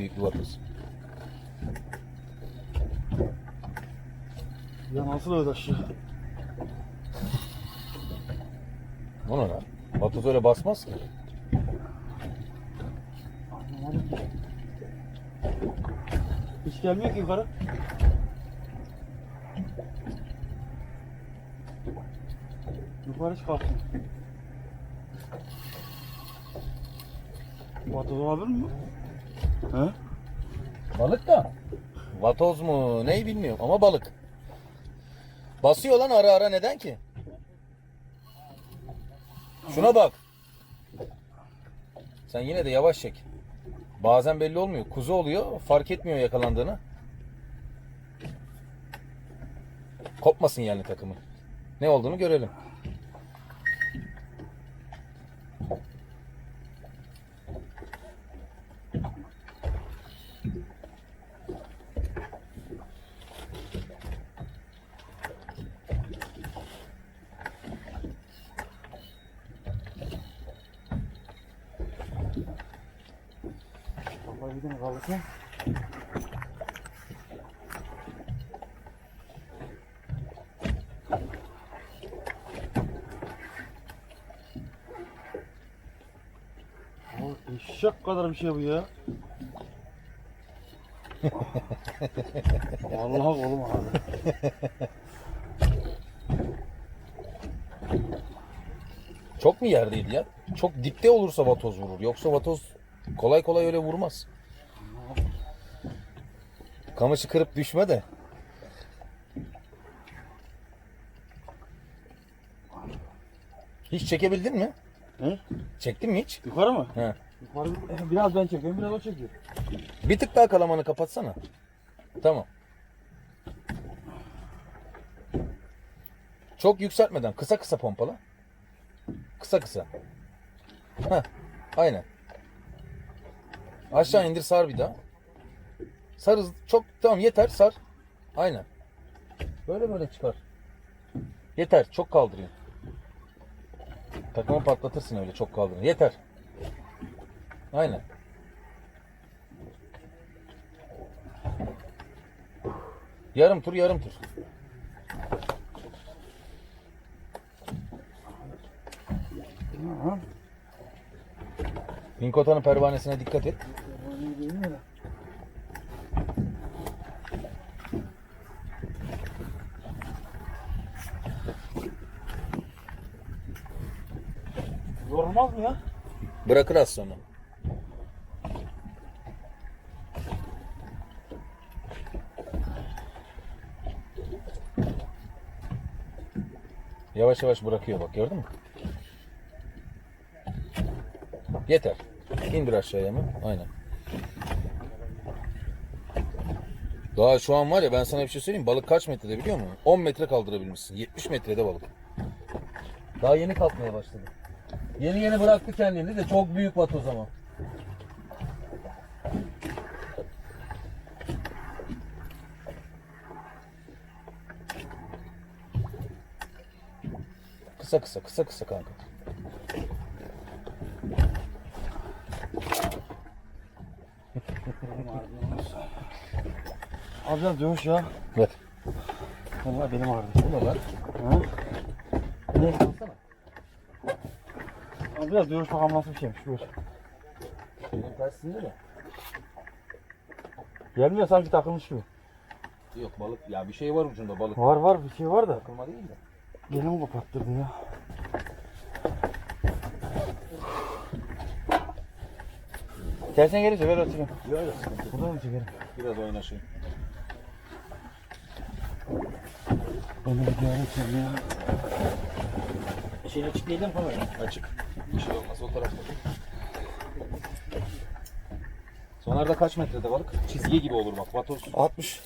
büyük yuvarlıyoruz. Ya nasıl ödeş ya? Bu ne lan? Vatoz öyle basmaz ki. Anlamadım. Hiç gelmiyor ki yukarı. Yukarı hiç kalkmıyor. Vatoz olabilir mi? He? Balık da. Vatoz mu neyi bilmiyorum ama balık. Basıyor lan ara ara neden ki? Şuna bak. Sen yine de yavaş çek. Bazen belli olmuyor. Kuzu oluyor fark etmiyor yakalandığını. Kopmasın yani takımı. Ne olduğunu görelim. Kaldırsın. Oğlum eşek kadar bir şey bu ya. Vallahi oğlum abi. Çok mu yerdeydi ya? Çok dipte olursa vatoz vurur. Yoksa vatoz kolay kolay öyle vurmaz. Kamışı kırıp düşme de. Hiç çekebildin mi? He? Çektin mi hiç? Yukarı mı? He. Yukarı biraz ben çekiyorum, biraz o çekiyor. Bir tık daha kalamanı kapatsana. Tamam. Çok yükseltmeden kısa kısa pompala. Kısa kısa. Heh, aynen. Aşağı indir sar bir daha. Sar hızlı. Çok tamam yeter sar. Aynen. Böyle böyle çıkar. Yeter çok kaldırıyor. Takımı patlatırsın öyle çok kaldırın. Yeter. Aynen. Yarım tur yarım tur. Pinkotanın pervanesine dikkat et. Yorulmaz mı ya? Bırakır az sonra. Yavaş yavaş bırakıyor bak gördün mü? Yeter. İndir aşağıya mı? Aynen. Daha şu an var ya ben sana bir şey söyleyeyim. Balık kaç metrede biliyor musun? 10 metre kaldırabilmişsin. 70 metrede balık. Daha yeni kalkmaya başladı. Yeni yeni bıraktı kendini de çok büyük vatoz ama. Kısa kısa kısa kısa kanka. Abi biraz dövüş ya. Ver. Vallahi benim ağrıdı. Bu ne lan? Ha? Ne? Abi biraz dövüş bakalım nasıl bir şeymiş. Buyur. Benim tersinde de. Gelmiyor sanki takılmış gibi. Yok balık ya bir şey var ucunda balık. Var var bir şey var da. Takılma değil de. Mi kapattırdın ya? Gelsen gelince ver açayım. Yok yok sıkıntı. Burada mı çekerim? Biraz oynaşayım. De bir açayım ya. Şey açık değil mi kamera? Açık. Bir şey olmaz o tarafta. Sonlarda kaç metrede balık? Çizgi gibi olur bak. Vatoz 60.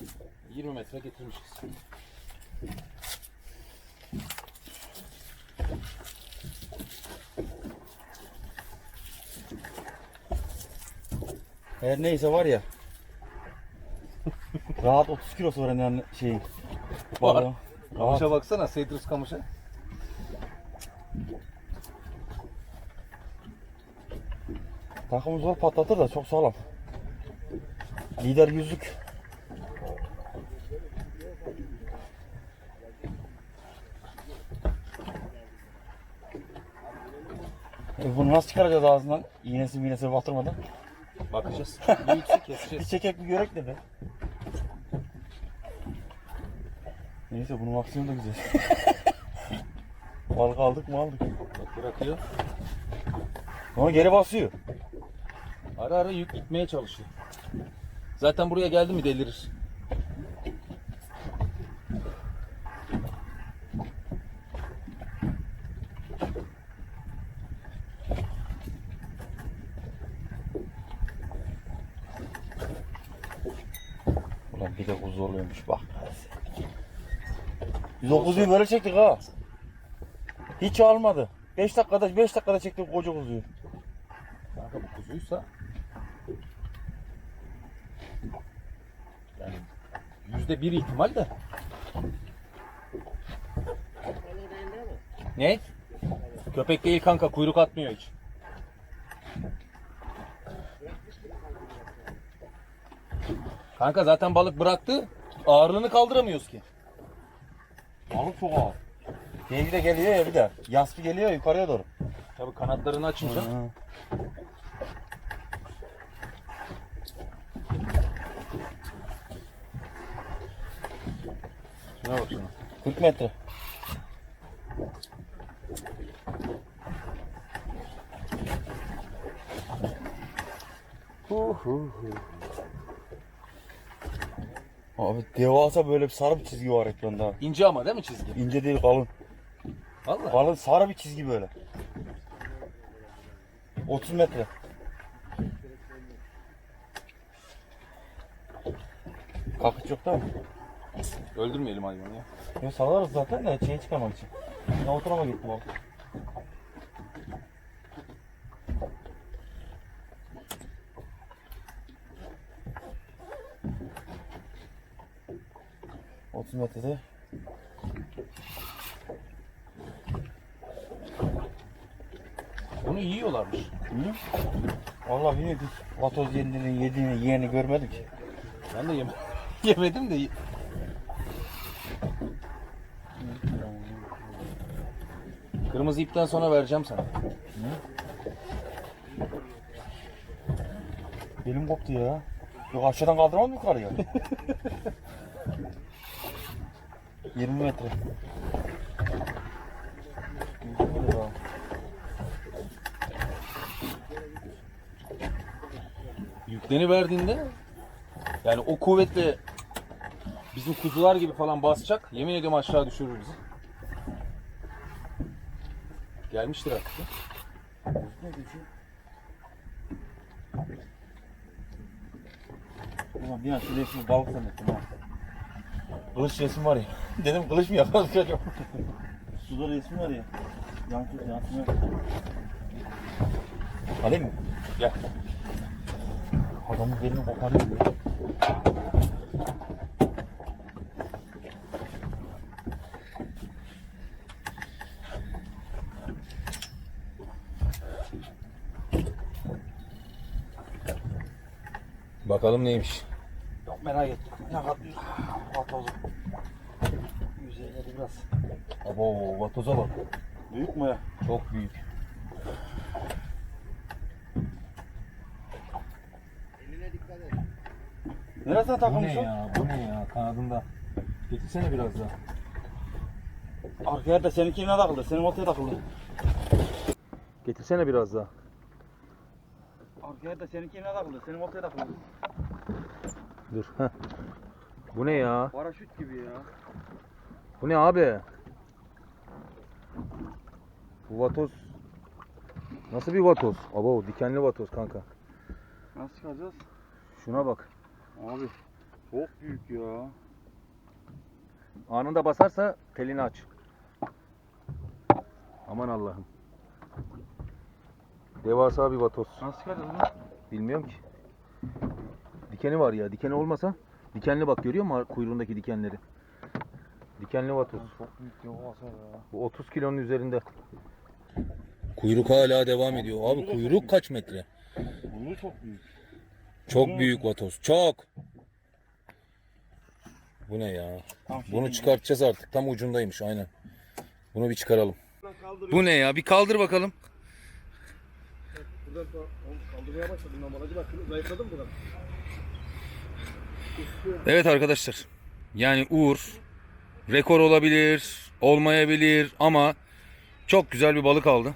20 metre getirmişiz. Her neyse var ya. Rahat 30 kilosu var yani şeyin. Var. Kamışa baksana. Citrus kamışa. Takımı zor patlatır da çok sağlam. Lider yüzlük. E bunu nasıl çıkaracağız ağzından? İğnesi miğnesi batırmadan. Bakacağız. Bir çekek bir görek de be. Neyse bunu maksimum da güzel. Balık aldık mı aldık. Bak bırakıyor. Ama geri basıyor. Ara ara yük gitmeye çalışıyor. Zaten buraya geldi mi delirir. Ulan bir de kuzu oluyormuş bak. 109'uyu böyle çektik ha. Hiç almadı. 5 dakikada 5 dakikada çektik koca kuzuyu. Kanka bu kuzuysa yani yüzde bir ihtimal de. Ne? Köpek değil kanka kuyruk atmıyor hiç. Kanka zaten balık bıraktı. Ağırlığını kaldıramıyoruz ki. Balık çok ağır. Sevgi de geliyor ya bir de. Yassı geliyor yukarıya doğru. Tabii kanatlarını açınca. Hı. Şuna bak şuna. 40 metre. Abi devasa böyle bir sarı bir çizgi var ekranda. İnce ama değil mi çizgi? İnce değil kalın. Vallahi. Kalın sarı bir çizgi böyle. 30 metre. Kalkış yok değil mi? Öldürmeyelim hayvanı ya. Ya salarız zaten de şeye çıkarmak için. Ben o tarafa gittim abi. Otuz metrede Bunu yiyorlarmış. Hı? Vallahi bilmiyorum. Vatoz yediğini, yediğini, yiyeni görmedik. Ben de yem yemedim de Kırmızı ipten sonra vereceğim sana. Belim koptu ya. Yok aşağıdan kaldıramam mı yukarıya? 20 metre. 20 metre daha. Yükleni verdiğinde yani o kuvvetle bizim kuzular gibi falan basacak. Yemin ediyorum aşağı düşürür bizi. Gelmiştir artık. Ulan bir an şu resmi balık zannettim ha. Kılıç resim var ya. Dedim kılıç mı yaparız acaba? Suda resim var ya. Yansız yansımıyor. Alayım mı? Gel. Adamın belini koparıyor Bakalım neymiş. Çok merak ettim. Ne kadar vatozu. Yüzeyleri biraz. Abo vatoza bak. Büyük mü ya? Çok büyük. Neresine Bu takılmış ne o? ya? Bu ne ya? Kanadında. Getirsene biraz daha. Arkaya da seninkine takıldı. Senin ortaya takıldı. Getirsene biraz daha. Arkaya da seninkine takıldı. Senin ortaya takıldı. Dur. Heh. Bu ne ya? Paraşüt gibi ya. Bu ne abi? Bu vatoz Nasıl bir vatoz? Abo dikenli vatoz kanka. Nasıl çıkacağız? Şuna bak. Abi çok büyük ya. Anında basarsa telini aç. Aman Allah'ım. Devasa bir vatoz. Nasıl çıkacağız bunu? Bilmiyorum ki. Dikeni var ya. Dikeni olmasa dikenli bak görüyor musun kuyruğundaki dikenleri? Dikenli vatoz. Çok büyük devasa ya. Bu 30 kilonun üzerinde. Kuyruk hala devam ediyor. Abi kuyruk kaç metre? Bunu çok büyük. Çok büyük vatoz. Çok. Bu ne ya? Tam Bunu çıkartacağız artık. Tam ucundaymış aynen. Bunu bir çıkaralım. Bu ne ya? Bir kaldır bakalım. Oğlum kaldırmaya başladım. Normalde bak zayıfladım buradan. Evet arkadaşlar. Yani Uğur rekor olabilir, olmayabilir ama çok güzel bir balık aldı.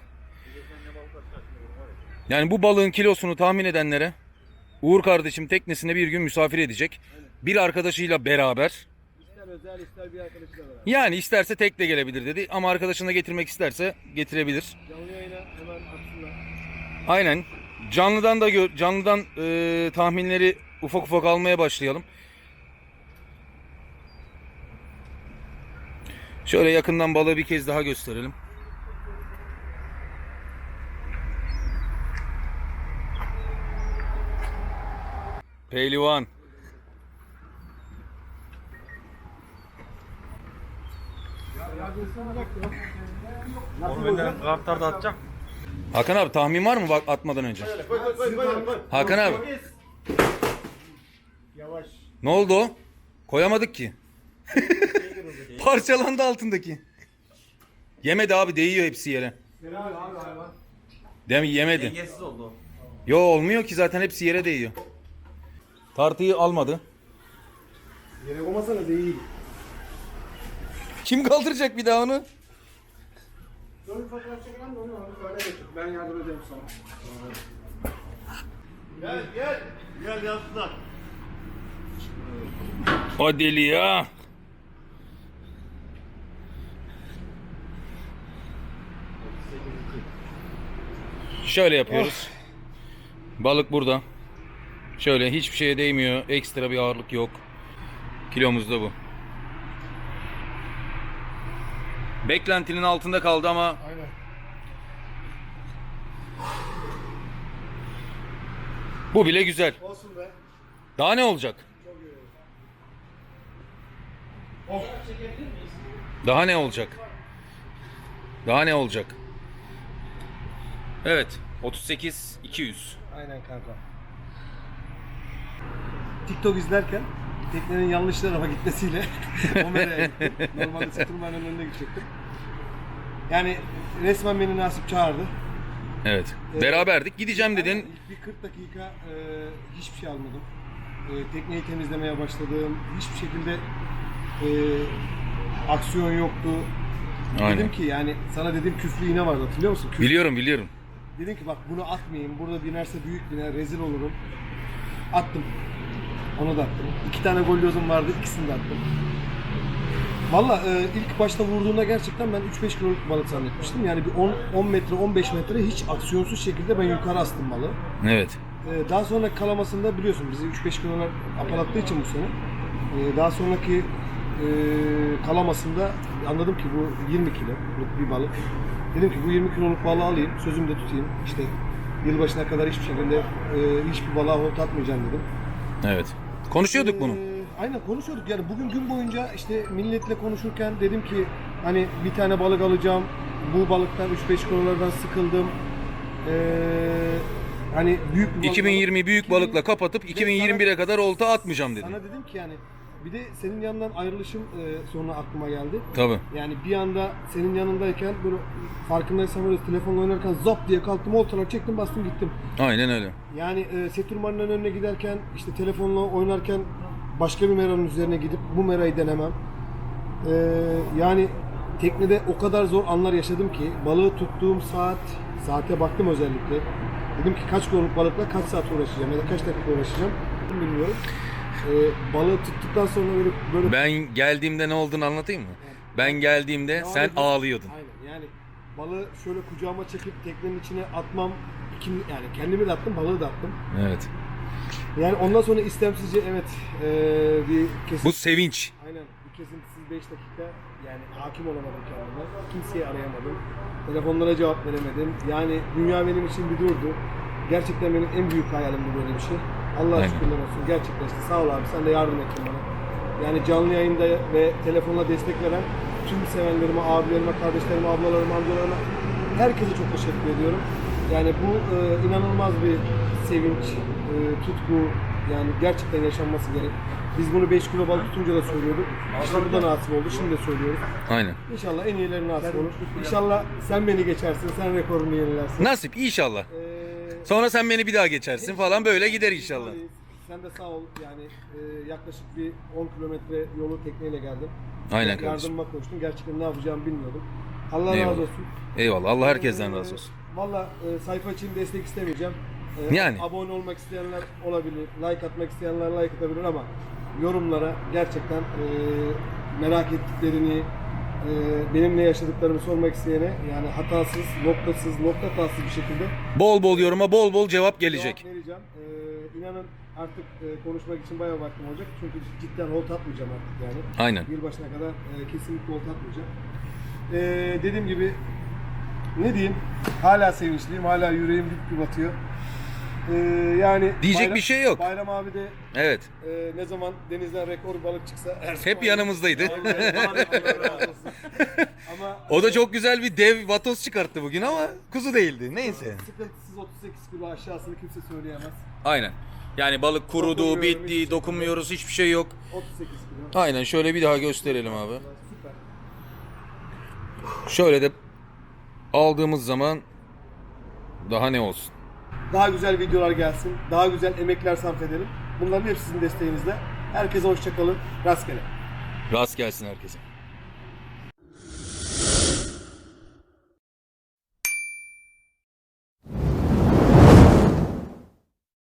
Yani bu balığın kilosunu tahmin edenlere Uğur kardeşim teknesinde bir gün misafir edecek. Bir arkadaşıyla beraber. İster özel ister bir arkadaşıyla beraber. Yani isterse tek de gelebilir dedi ama arkadaşını da getirmek isterse getirebilir. Canlı. Aynen. Canlıdan da gö- canlıdan e, tahminleri ufak ufak almaya başlayalım. Şöyle yakından balığı bir kez daha gösterelim. Pehlivan. Onu benden kartlarda atacağım. Hakan abi tahmin var mı bak atmadan önce? Koy koy koy koy. koy. Hakan abi Yavaş. ne oldu o? Koyamadık ki. Parçalandı altındaki. Yemedi abi değiyor hepsi yere. Abi hayvan. Mi? Yemedi. Dengesiz oldu o. Yo olmuyor ki zaten hepsi yere değiyor. Tartıyı almadı. Yere koymasana değil. Kim kaldıracak bir daha onu? Bir fotoğraf çekelim de onu alıp öyle götür. Ben yardım ederim sana. Gel gel. Gel yazdılar. O deli ya. Şöyle yapıyoruz. Balık burada. Şöyle hiçbir şeye değmiyor. Ekstra bir ağırlık yok. Kilomuz da bu. Beklentinin altında kaldı ama Aynen. bu bile güzel. Olsun be. Daha ne olacak? Daha ne olacak? Daha ne olacak? Evet. 38 200. Aynen kanka. TikTok izlerken teknenin yanlış tarafa gitmesiyle Omera'ya gittim. Normalde Satürn'ün önüne gidecektim. Yani resmen beni Nasip çağırdı. Evet. Evet. Beraberdik. Gideceğim dedin. İlk bir 40 dakika e, hiçbir şey almadım. E, tekneyi temizlemeye başladım. Hiçbir şekilde e, aksiyon yoktu. Aynen. Dedim ki yani sana dedim küflü iğne vardı hatırlıyor musun? Küflü. Biliyorum biliyorum. Dedim ki bak bunu atmayayım. Burada binerse büyük biner, rezil olurum. Attım. Onu da attım. İki tane golyozum vardı, ikisini de attım. Valla e, ilk başta vurduğunda gerçekten ben 3-5 kiloluk balık zannetmiştim. Yani bir 10, 10 metre, 15 metre hiç aksiyonsuz şekilde ben yukarı astım balığı. Evet. E, daha sonraki kalamasında biliyorsun bizi 3-5 kilolar apalattığı için bu sene. E, daha sonraki e, kalamasında anladım ki bu 20 kiloluk bir balık. Dedim ki bu 20 kiloluk balığı alayım, sözümde tutayım. İşte yılbaşına kadar hiçbir şekilde e, hiçbir balığa holt atmayacağım dedim. Evet. Konuşuyorduk bunu. Aynen konuşuyorduk yani bugün gün boyunca işte milletle konuşurken dedim ki hani bir tane balık alacağım. Bu balıktan 3-5 kilolardan sıkıldım. Ee, hani büyük bir balık 2020 büyük 2000 balıkla kapatıp Bir de 2021'e kadar olta atmayacağım dedim. Sana dedim ki yani bir de senin yanından ayrılışım e, sonra aklıma geldi. Tabii. Yani bir anda senin yanındayken böyle farkındaysan böyle telefonla oynarken zap diye kalktım oltalar çektim bastım gittim. Aynen öyle. Yani e, Seturman'ın önüne giderken işte telefonla oynarken başka bir meranın üzerine gidip bu merayı denemem. E, yani teknede o kadar zor anlar yaşadım ki balığı tuttuğum saat, saate baktım özellikle. Dedim ki kaç kiloluk balıkla kaç saat uğraşacağım ya da kaç dakika uğraşacağım bilmiyorum. E, balığı tuttuktan sonra böyle böyle Ben geldiğimde ne olduğunu anlatayım mı? Ben geldiğimde sen Devam edip- ağlıyordun. Aynen yani balığı şöyle kucağıma çekip teknenin içine atmam kim yani kendimi de attım balığı da attım. Evet. Yani ondan sonra istemsizce evet eee, bir kesin Bu sevinç. aynen bir kesintisiz 5 dakika yani hakim olamadım kendime. Kimseyi arayamadım. Telefonlara cevap veremedim. Yani dünya benim için bir durdu. Gerçekten benim en büyük hayalimdi böyle bir şey. Allah'a şükürler olsun. Gerçekleşti. Sağ ol abi. Sen de yardım ettin bana. Yani canlı yayında ve telefonla destek veren tüm sevenlerime, abilerime, kardeşlerime, ablalarıma, amcalarıma herkese çok teşekkür ediyorum. Yani bu e, inanılmaz bir sevinç, e, tutku yani gerçekten yaşanması gerek. Biz bunu 5 kilo balık tutunca da söylüyorduk. İşte bu da nasip oldu. Şimdi de söylüyoruz. Aynen. İnşallah en iyileri nasip olur. İnşallah sen beni geçersin, sen rekorunu yenilersin. Nasip inşallah. Ee, Sonra sen beni bir daha geçersin falan böyle gider inşallah. Sen de sağ ol yani e, yaklaşık bir 10 kilometre yolu tekneyle geldim. Aynen kardeşim. Yardımıma koştum. Gerçekten ne yapacağımı bilmiyordum. Allah Eyvallah. razı olsun. Eyvallah Allah herkesten Ee, razı olsun. Valla e, sayfa için destek istemeyeceğim. E, Yani. Abone olmak isteyenler olabilir, like atmak isteyenler like atabilir ama yorumlara gerçekten e, merak ettiklerini, e, benimle yaşadıklarımı sormak isteyene yani hatasız, noktasız, nokta hatasız bir şekilde Bol bol yoruma bol bol cevap gelecek. cevap vereceğim. E, inanın artık e, konuşmak için bayağı vaktim olacak çünkü cidden hold atmayacağım artık yani. Aynen. Yılbaşına kadar e, kesinlikle hold atmayacağım. E, dediğim gibi ne diyeyim? Hala sevinçliyim. Hala yüreğim dip gibi batıyor. E, yani Diyecek bir şey yok. Bayram abi de Evet. e, ne zaman denizden rekor balık çıksa her Hep zaman- yanımızdaydı. Allah razı olsun. Ama O da çok güzel bir dev vatoz çıkarttı bugün ama kuzu değildi. Neyse. sıkıntısız 38 kilo aşağısını kimse söyleyemez. Aynen. Yani balık kurudu, Dokunmuyorum, hiçbir bitti, şey dokunmuyoruz, hiçbir şey yok. 38 kilo. Aynen şöyle bir daha gösterelim abi. Süper. Şöyle de aldığımız zaman daha ne olsun? Daha güzel videolar gelsin. Daha güzel emekler sarf edelim. Bunların hepsi sizin desteğinizle. Herkese hoşçakalın. Rastgele. Rast gelsin herkese.